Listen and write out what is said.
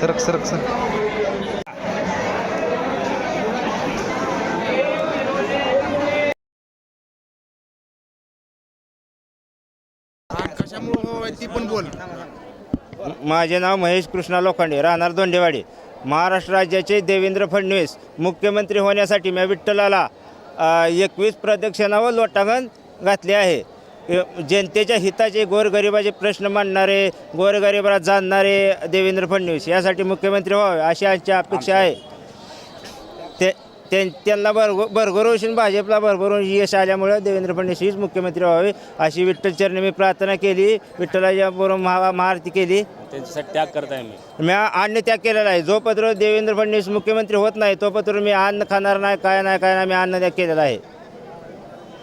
सरक सरक सरक. ती पण बोल माझे नाव महेश कृष्णा लोखंडे राहणार दोंडेवाडी महाराष्ट्र राज्याचे देवेंद्र फडणवीस मुख्यमंत्री होण्यासाठी मी विठ्ठलाला एकवीस प्रदक्षिणा व लोटांगण घातले आहे. जनतेच्या हिताचे गोरगरिबाचे प्रश्न मांडणारे गोरगरिबाला जाणणारे देवेंद्र फडणवीस यासाठी मुख्यमंत्री व्हावे अशी आमची अपेक्षा आहे. ते त्यांना भरग भरभरून भाजपला भरभरून यश आल्यामुळे देवेंद्र फडणवीस हीच मुख्यमंत्री व्हावे अशी विठ्ठल चरणी मी प्रार्थना केली विठ्ठलाच्या बरोबर महा महाआरती केली. त्यांच्यासाठी त्याग करताय मी. मी अन्न त्याग केलेला आहे. जो पत्र देवेंद्र फडणवीस मुख्यमंत्री होत नाही तो पत्र मी अन्न खाणार नाही काय नाही काय नाही मी अन्न त्याग केलेला आहे.